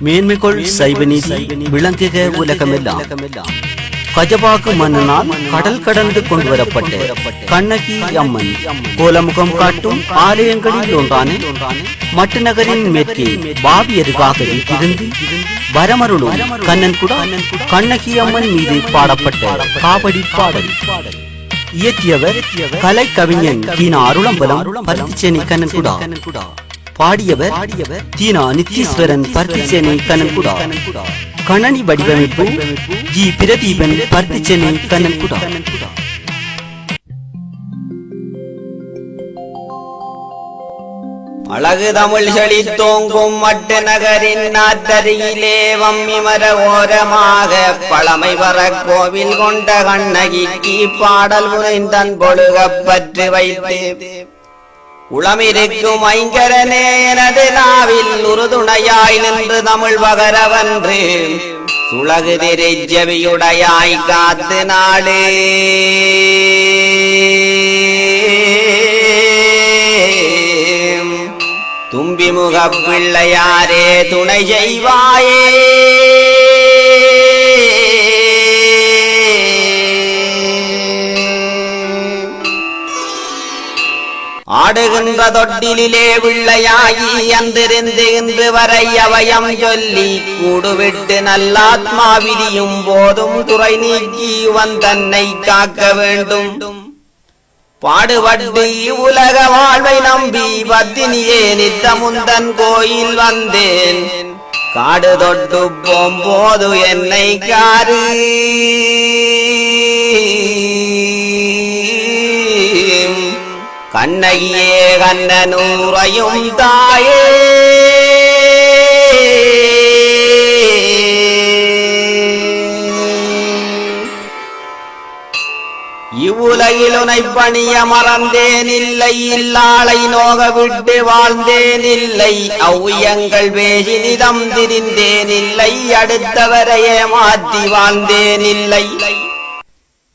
மேன்மைகொள் சைவநீதி விளங்குக உலகமெல்லாம். கஜபாகு மன்னனால் கடல் கடந்து கொண்டு வரப்பட்ட கண்ணகி அம்மன் கோலமுகம் காட்டும் ஆலயங்களில் ஒன்றான மட்டு நகரின் மேற்கே பாவியருகாக இருந்து வரமருளும் கண்ணன்குடா கண்ணகி அம்மன் மீது பாடப்பட்ட காவடி பாடல். இயற்றியவர் கலை கவிஞன் கீனா அருளம்பலம் பருத்திச்சேனை கண்ணன்குடா பாடியவர் தீனா நித்தீஸ்வரன் பருத்திச்சேனை கண்ணன்குடா. கணனி வடிவமைப்பு ஜி. பிரதீபன் பருத்திச்சேனை கண்ணன்குடா. அழகு தமிழ் செழி தோங்கும் மட்டு நகரின் நாத்தருகிலே வம்மி மர ஓரமாக பழமை வர கோவில் கொண்ட கண்ணகிக்கு பாடல் புனைந்தன் பொழுக பற்று வைத்து உளமிருக்கும் ஐங்கரனே எனது நாவில் உறுதுணையாய் நின்று தமிழ் பகரவன்று சுழகு திரைஜவியுடையாய் காத்து நாளே. தும்பி முகப்பிள்ளையாரே துணை செய்வாயே. ஆடுகின்ற தொட்டிலே பிள்ளையாகி அந்திருந்து இன்று வரை அவயம் சொல்லி கூடுவிட்டு நல்லாத்மா விரியும் போதும் துறை நீக்கி வந்தன்னை காக்க வேண்டும். பாடுபட்டு உலக வாழ்வை நம்பி பத்தினியே நித்தமுந்தன் கோயில் வந்தேன். காடு தொட்டு போம்போது என்னை காரு கண்ணகியே கண்ணனூரையும் தாயே. இவ்வுலகிலுனை பணிய மறந்தேன் இல்லை இல்லாளை நோக விட்டு வாழ்ந்தேன் இல்லை அவ்வியங்கள் பேசி நிதம் திரிந்தேன் இல்லை அடுத்தவரையே மாற்றி வாழ்ந்தேன் இல்லை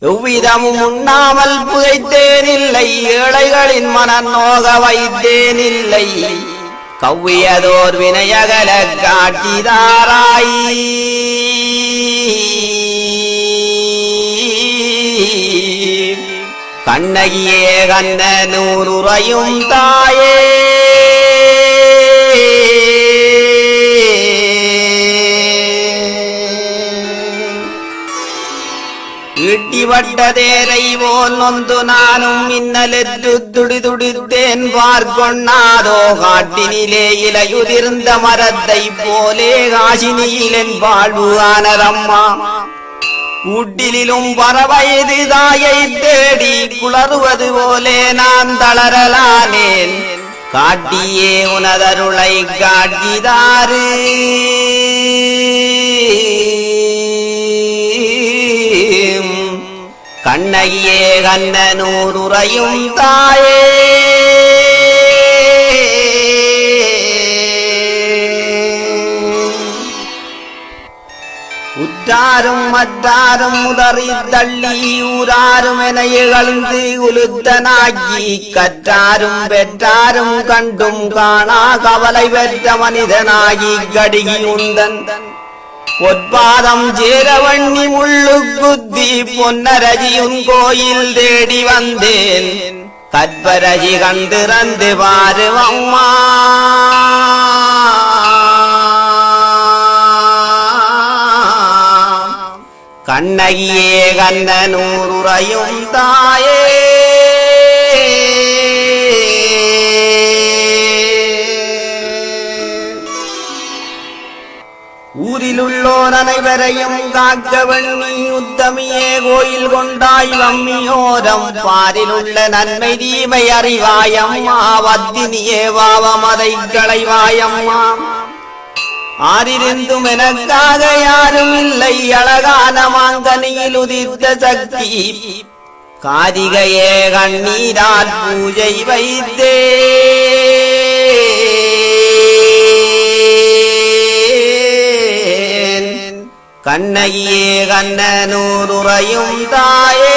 எவ்விதமும் உண்ணாமல் புதைத்தேன் இல்லை ஏழைகளின் மனம் நோக வைத்தேன் இல்லை கவ்வியதோர் வினையகல காட்டிதாராய் கண்ணகியே கண்ண நூறுரையும் தாயே. ஈட்டி வட்டதேரை போல் நொந்து நானும் மின்னலெற்று துடி துடித்தேன் பார்க்கொண்ணாதோ காட்டினிலே இலையுதிர்ந்த மரத்தை போலே காசினியிலென் வாழ்வு ஆனரம்மா. கூட்டிலும் பறவயது தாயை தேடி குளறுவது போலே நான் கண்ணகியே கண்ணனூருரையும் தாயே. உற்றாரும் மற்றாரும் முதறி தள்ளி ஊராரும் என இகழ்ந்து உளுத்தனாகி கற்றாரும் பெற்றாரும் கண்டும் காணா கவலை பெற்ற மனிதனாகி கடுகி உந்தன் பொற்பாதம் சேரவண்ணி முள்ளு குத்தி பொன்னரஜியும் கோயில் தேடி வந்தேன். கற்பரஜி கண்டிறந்து பாரு அம்மா. கண்ணகியே கண்ணனூருரையும் தாயே. உள்ளோர் அனைவரையும் காக்க நீ உத்தமியே கோயில் கொண்டாய் வம்மியோரம். பாரிலுள்ள நன்மை தீமை அறிவாயம்மா. வத்தினியே வாவமதை களைவாயம்மா. ஆறிருந்தும் எனக்காக யாரும் இல்லை. அழகான மாங்கனியில் உதிர்த்த சக்தி. காரிகையே கண்ணீரால் பூஜை வைத்தே. கண்ணையே கண்ணனூருறையும் தாயே.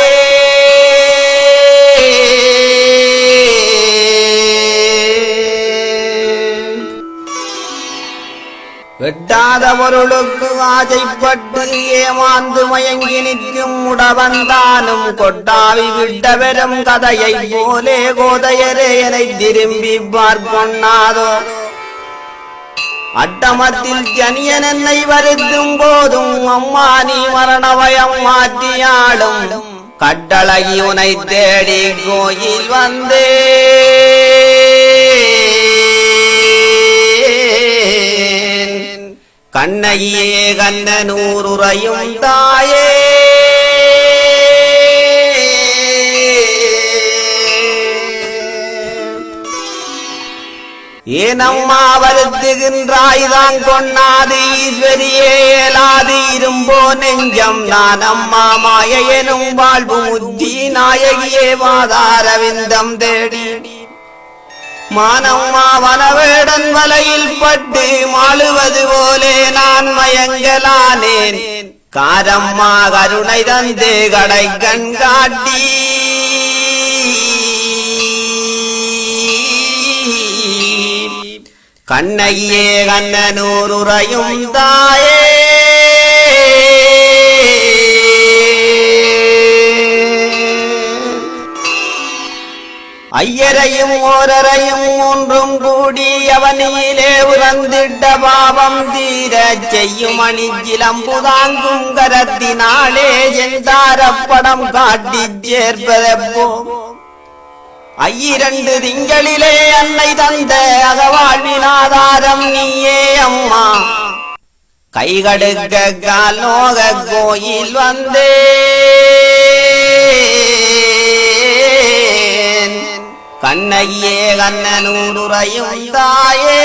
வெட்டாத பொருளுக்கு ஆசைப்பட்டு ஏமாந்து மயங்கி நிற்கும் உடவந்தானும் கொட்டாவி விட்ட பெரும் கதையை போலே கோதையரே என திரும்பி பார்ப்பொன்னாதோ அட்டமத்தில் ஜனியன் என்னை வருத்தும் போதும் அம்மா நீ மரணவயம் மாற்றியாளும். கட்டழகி உனை தேடி கோயில் வந்தே. கண்ணகியே கண்ண கண்ணனூருறையும் தாயே. ஏனம்மா வருத்துகின்றாய்தான் தான் கொண்ணாது ஈஸ்வரியே ஏலாது இரும்போ நெஞ்சம். நான் அம்மா மாய எனும் வாழ்வு முத்தி நாயகியே வாதாரவிந்தம் தேடி. மானம்மா வனவேடன் வலையில் பட்டு மாழுவது போலே நான் மயங்கலானேன். காரம்மா கருணை தந்து கடை கண் காட்டி. கண்ணையே கண்ணனூருறையும் தாயே. ஐயரையும் ஓரரையும் ஒன்றும் கூடி அவனியிலே உறந்திட்ட பாவம் தீர செய்யும் அணிச்சிலம்புதாங்கும் கரத்தினாலே எந்தாரப்படம் காட்டிச் சேர்ப்பதப்போம் ஐயிரண்டு திங்களிலே அன்னை தந்த அகவாழ்வினாதாரம் நீயே அம்மா. கைகடுக்க காலோக கோயில் வந்தே கண்ணையே கண்ணனூருறையும் தாயே.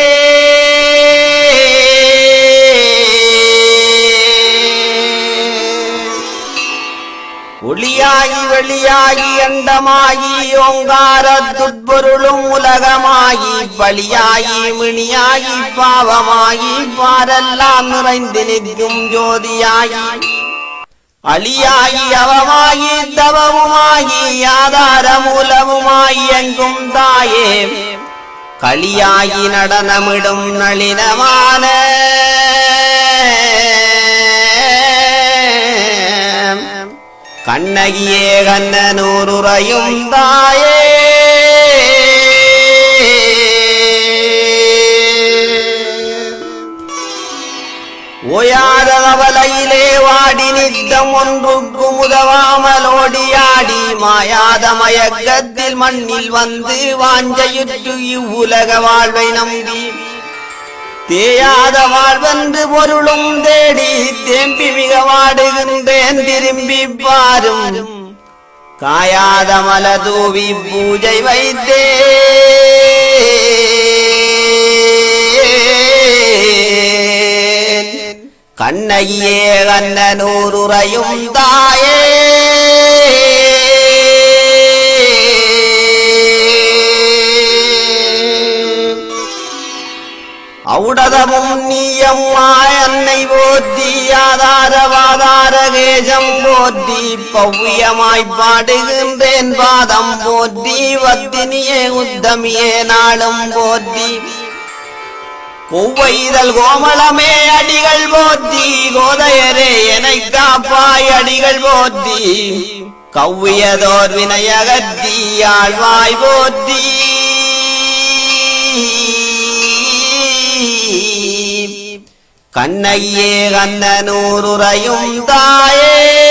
வெளியாகி வெளியாகி அண்டமாகி ஓங்கார துட்பொருளும் உலகமாகி பலியாகி மிணியாகி பாவமாகி பாரெல்லாம் நிறைந்து நிற்கும் ஜோதியாகி. அழியாகி அவமாகி தவமுமாகி ஆதார மூலமுமாகி எங்கும் தாயே. களியாகி நடனமிடும் நளினமான கண்ணகியே கண்ணனூருறையும் தாயே. ஓயாத அவலையிலே வாடி நித்தம் ஒன்றுக்கு முதவாமல் ஓடியாடி மாயாத மயக்கத்தில் மண்ணில் வந்து வாஞ்சையுற்று இவ்வுலக வாழ்வை நம்பி தேயாத வாழ்வென்று பொருளும் தேடி தேம்பி மிக வாடுகின்றேன். திரும்பி பாரும் காயாத மல தூவி பூஜை வைத்தே. கண்ணையே கண்ணனூருறையும் தாயே. ஔடதமும் நீயம்மா என்னை போற்றி ஆதாரவாதார கேசம் போற்றி பவ்யமாய் பாடுகின்றேன் பாதம் போத்தி வத்தினியே உத்தமியே நாளும் போத்தி கொவ்வைதல் கோமளமே அடிகள் போத்தி கோதையரே எனை காப்பாய் அடிகள் போத்தி கவ்வியதோர் வினையகத்தி ஆழ்வாய் போத்தி கண்ணையே கண்ணனூருறையும் தாயே.